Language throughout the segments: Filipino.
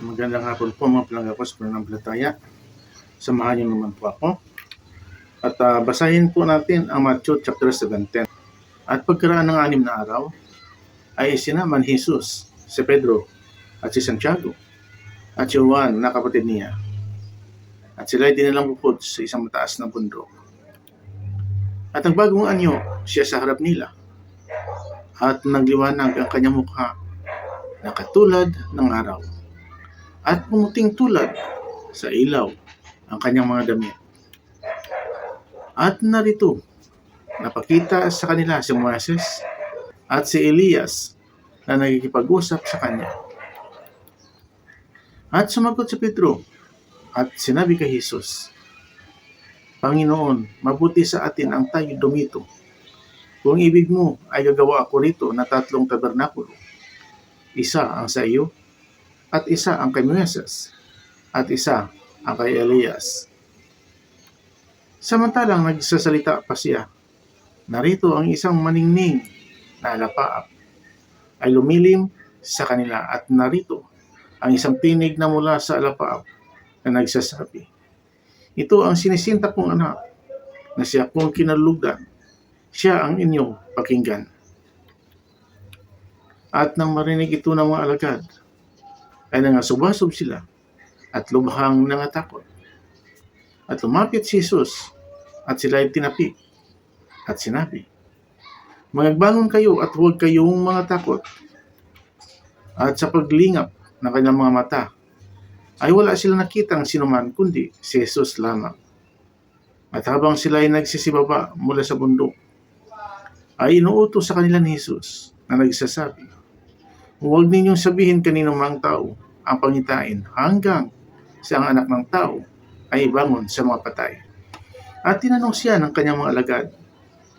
Magandang hapon po mga palangga ko sa pananampalataya. Samahan niyo naman po ako. At ah, basahin po natin ang Matthew chapter 17. At pagkaraan ng anim na araw, ay isinaman Jesus si Pedro at si Santiago at si Juan na kapatid niya. At sila ay dinilang bukod sa isang mataas na bundok. At ang bagong anyo siya sa harap nila. At nagliwanag ang kanyang mukha na katulad ng araw at pumuting tulad sa ilaw ang kanyang mga damit. At narito, napakita sa kanila si Moises at si Elias na nagkikipag-usap sa kanya. At sumagot si Pedro at sinabi kay Jesus, Panginoon, mabuti sa atin ang tayo dumito. Kung ibig mo ay gagawa ako rito na tatlong tabernakulo. Isa ang sa iyo at isa ang kay Moises, at isa ang kay Elias. Samantalang nagsasalita pa siya, narito ang isang maningning na alapaap ay lumilim sa kanila at narito ang isang tinig na mula sa alapaap na nagsasabi, Ito ang sinisinta kong anak na siya kong kinalugan, siya ang inyong pakinggan. At nang marinig ito ng mga alagad, ay nangasubasog sila at lubhang nangatakot. At lumapit si Jesus at sila ay tinapik at sinabi, Magbangon kayo at huwag kayong mga takot. At sa paglingap ng kanyang mga mata, ay wala silang nakitang sinuman kundi si Jesus lamang. At habang sila ay nagsisibaba mula sa bundok, ay inuutos sa kanila ni Jesus na nagsasabi, Huwag ninyong sabihin kanino mang tao ang pangitain hanggang sa ang anak ng tao ay bangon sa mga patay. At tinanong siya ng kanyang mga alagad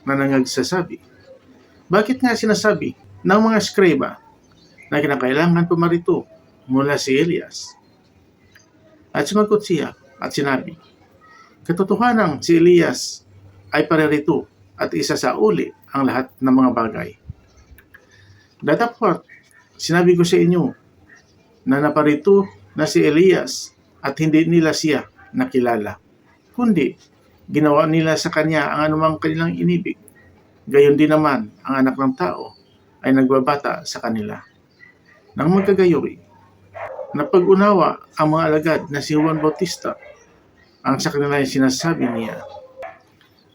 na nangagsasabi, Bakit nga sinasabi ng mga scriba na kinakailangan pumarito mula si Elias? At sumagot siya at sinabi, Katotohanan si Elias ay paririto at isa sa uli ang lahat ng mga bagay. Datapwat, sinabi ko sa inyo na naparito na si Elias at hindi nila siya nakilala. Kundi, ginawa nila sa kanya ang anumang kanilang inibig. Gayon din naman, ang anak ng tao ay nagbabata sa kanila. Nang magkagayoy, napag-unawa ang mga alagad na si Juan Bautista ang sa kanila ay sinasabi niya.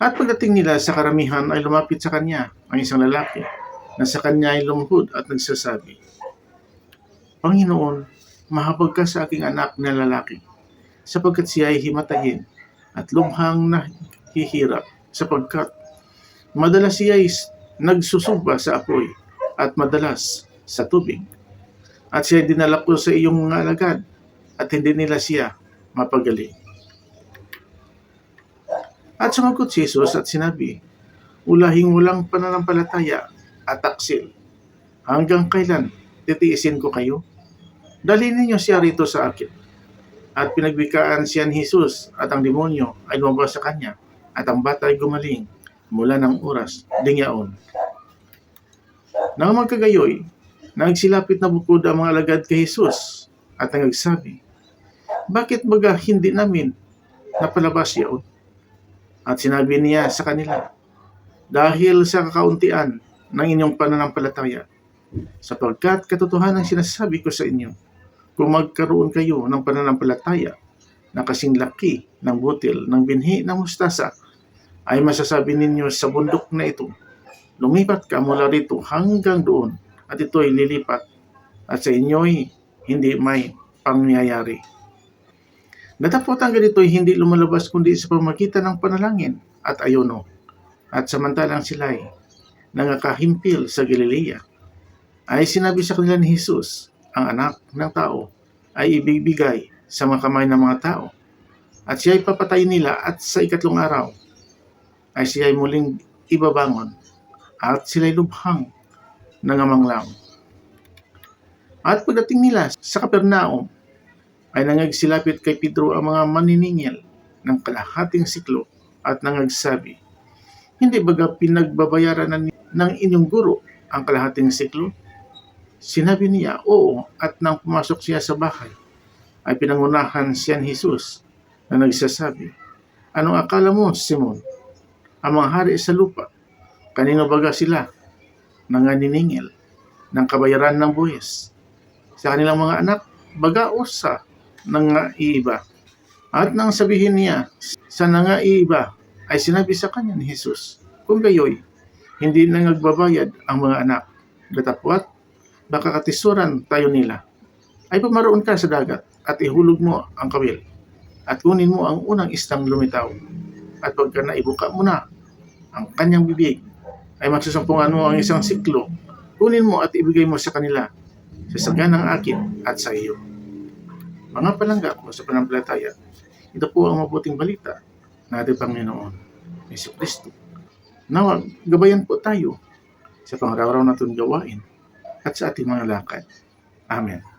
At pagdating nila sa karamihan ay lumapit sa kanya ang isang lalaki na sa kanya ay lumuhod at nagsasabi, Panginoon, mahabag ka sa aking anak na lalaki, sapagkat siya ay himatayin at lubhang nahihirap, sapagkat madalas siya ay nagsusuba sa apoy at madalas sa tubig. At siya ay dinala ko sa iyong mga alagad at hindi nila siya mapagaling. At sumagot si Jesus at sinabi, Ulahing walang pananampalataya at taksil. Hanggang kailan titiisin ko kayo? Dali ninyo siya rito sa akin. At pinagwikaan siya ni Jesus at ang demonyo ay lumabas sa kanya at ang bata ay gumaling mula ng oras dingyaon. Nang magkagayoy, nagsilapit na bukod ang mga alagad kay Jesus at nagsabi, Bakit baga hindi namin napalabas yaon? At sinabi niya sa kanila, Dahil sa kakauntian ng inyong pananampalataya, sapagkat katotohanan sinasabi ko sa inyo, kung magkaroon kayo ng pananampalataya na kasing laki ng butil ng binhi ng mustasa, ay masasabi ninyo sa bundok na ito, lumipat ka mula rito hanggang doon at ito ay lilipat at sa inyo'y hindi may pangyayari. Natapot ang ganito ay hindi lumalabas kundi sa pamagitan ng panalangin at ayuno. At samantalang sila ay nangakahimpil sa Galilea, ay sinabi sa kanila ni Jesus, ang anak ng tao ay ibibigay sa mga kamay ng mga tao. At siya ay papatay nila at sa ikatlong araw ay siya ay muling ibabangon at sila ay lubhang nangamanglang. At pagdating nila sa Kapernaum, ay nangagsilapit kay Pedro ang mga maniningil ng kalahating siklo at nangagsabi, Hindi baga pinagbabayaran ng, ng inyong guro ang kalahating siklo? Sinabi niya, oo, at nang pumasok siya sa bahay, ay pinangunahan siyan Jesus na nagsasabi, Anong akala mo, Simon? Ang mga hari sa lupa, kanino baga sila nanganiningil ng kabayaran ng buwis? Sa kanilang mga anak, baga o sa nangaiiba? At nang sabihin niya sa nangaiiba, ay sinabi sa kanya ni Jesus, Kung gayoy, hindi na nagbabayad ang mga anak. Datapwat, baka katisuran tayo nila. Ay pumaroon ka sa dagat at ihulog mo ang kawil at kunin mo ang unang istang lumitaw. At pagka naibuka mo na ang kanyang bibig, ay magsusampungan mo ang isang siklo. Kunin mo at ibigay mo sa kanila sa saganang akin at sa iyo. Mga palangga ko sa panampalataya, ito po ang mabuting balita na ating Panginoon, Yesu Kristo. Nawa, gabayan po tayo sa pangaraw-araw natin gawain at sa ating mga lakad. Amen.